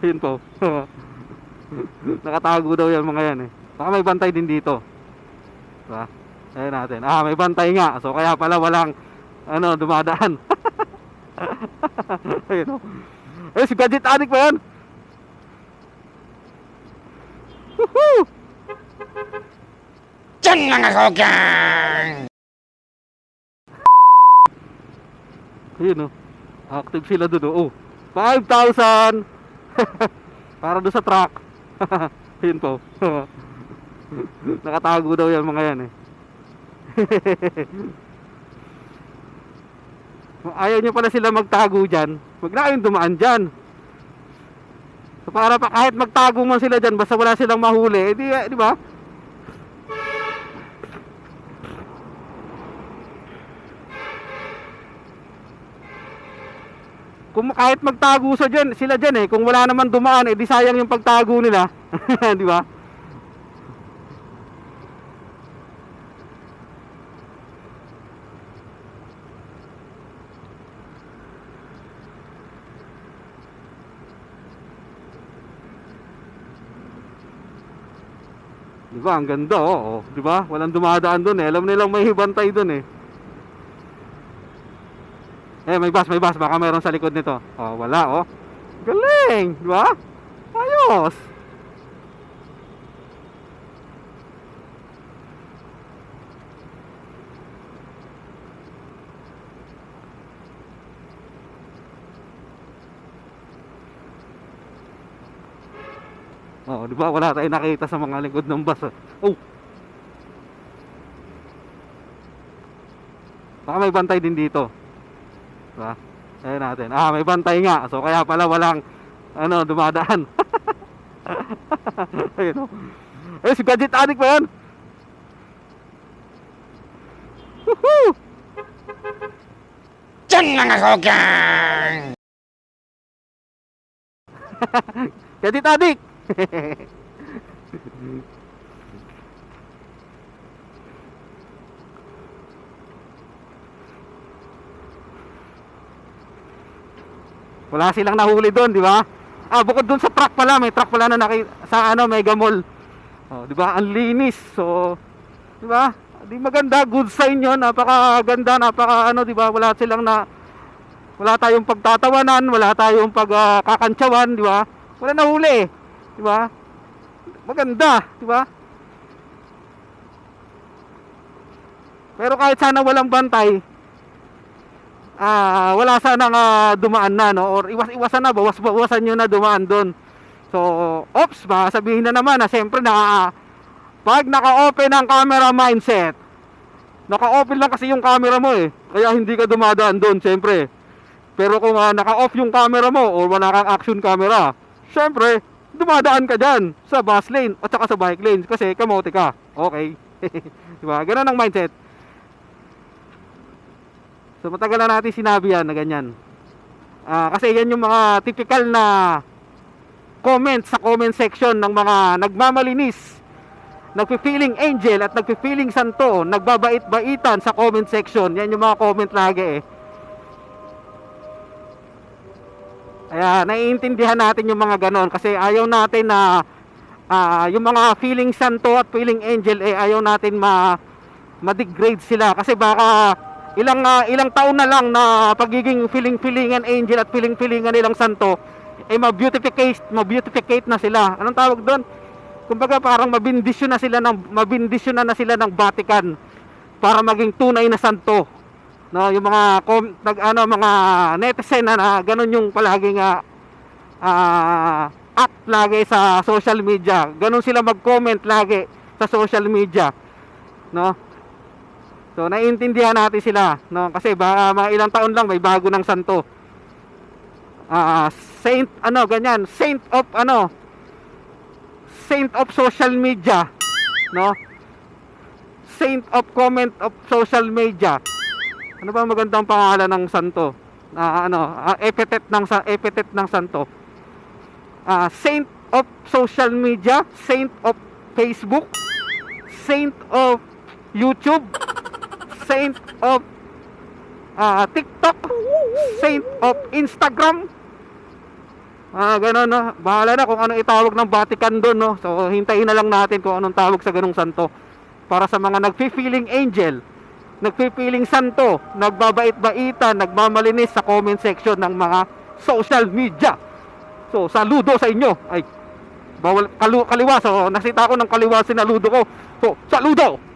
Yun po. Nakatago daw yan mga yan eh. Baka may bantay din dito. Diba? Ayun natin. Ah, may bantay nga. So kaya pala walang ano, dumadaan. Ayun oh. Eh, si Gadget Addict ba yan? Woohoo! Diyan lang ako gang! Ayun oh. Active sila doon oh. Oh, 5,000! Para doon sa truck. Ayun po. Nakatago daw yan mga yan eh. Kung ayaw nyo pala sila magtago dyan, wag na kayong dumaan dyan. So para pa kahit magtago man sila dyan, basta wala silang mahuli, eh, di, di ba? Kung kahit magtago sa dyan, sila dyan eh, kung wala naman dumaan, eh di sayang yung pagtago nila. di ba? Di ba? Ang ganda, oh. oh. Di ba? Walang dumadaan doon eh. Alam nilang may hibantay doon eh. Eh, may bus, may bus. Baka meron sa likod nito. Oh, wala, oh. Galing! Di ba? Ayos! Oh, di ba? Wala tayong nakita sa mga likod ng bus. ah. Oh! Baka may bantay din dito. Diba? Ayun natin. Ah, may bantay nga. So kaya pala walang ano, dumadaan. Ayun oh. Eh, si Gadget Addict ba yan? Woohoo! Diyan lang ako gang! Gadget Addict! Wala silang nahuli doon, di ba? Ah, bukod doon sa truck pala, may truck pala na naki sa ano, Mega Mall. Oh, di ba? Ang linis. So, di ba? Di maganda, good sign 'yon. Napakaganda, napaka ano, di ba? Wala silang na wala tayong pagtatawanan, wala tayong pagkakantsawan, di ba? Wala nahuli, di ba? Maganda, di ba? Pero kahit sana walang bantay, ah wala sanang ah, dumaan na no or iwas-iwasan na bawas bawasan niyo na dumaan doon. So, ops, baka sabihin na naman na siyempre na pag naka-open ang camera mindset. Naka-open lang kasi yung camera mo eh. Kaya hindi ka dumadaan doon, siyempre. Pero kung ah, naka-off yung camera mo or wala kang action camera, siyempre, dumadaan ka dyan sa bus lane at saka sa bike lane kasi kamote ka. Okay. diba? Ganun ang mindset. So matagal na natin sinabi yan na ganyan. Ah, kasi yan yung mga typical na comment sa comment section ng mga nagmamalinis, nagpi-feeling angel at nagpi-feeling santo, nagbabait-baitan sa comment section. Yan yung mga comment lagi eh. Kaya naiintindihan natin yung mga ganon kasi ayaw natin na ah, yung mga feeling santo at feeling angel eh ayaw natin ma ma-degrade sila kasi baka ilang ah, ilang taon na lang na pagiging feeling-feelingan angel at feeling-feelingan nilang santo eh ma-beautificate, ma-beautificate na sila. Anong tawag doon? Kumbaga parang mabindisyon na sila ng mabindisyon na, na sila ng Vatican para maging tunay na santo. No, yung mga com, nag, ano mga netizen na, na ganun yung palaging ah, ah, act lagi sa social media. Ganun sila mag-comment lagi sa social media. No? So naiintindihan natin sila, no? Kasi baka mga ilang taon lang may bago ng santo. Ah, saint ano ganyan, saint of ano? Saint of social media, no? Saint of comment of social media. Ano ba magandang pangalan ng santo? Na ano, ah, epithet ng sa epithet ng santo. Ah, saint of social media, saint of Facebook, saint of YouTube, saint of ah, TikTok, saint of Instagram. Ah, ganun no. Bahala na kung ano itawag ng Vatican doon no. So hintayin na lang natin kung anong tawag sa ganung santo. Para sa mga nagfi-feeling angel, nagfi-feeling santo, nagbabait-baitan, nagmamalinis sa comment section ng mga social media. So saludo sa inyo. Ay bawal kalu, kaliwa so nasita ko ng kaliwa sinaludo ko. So saludo.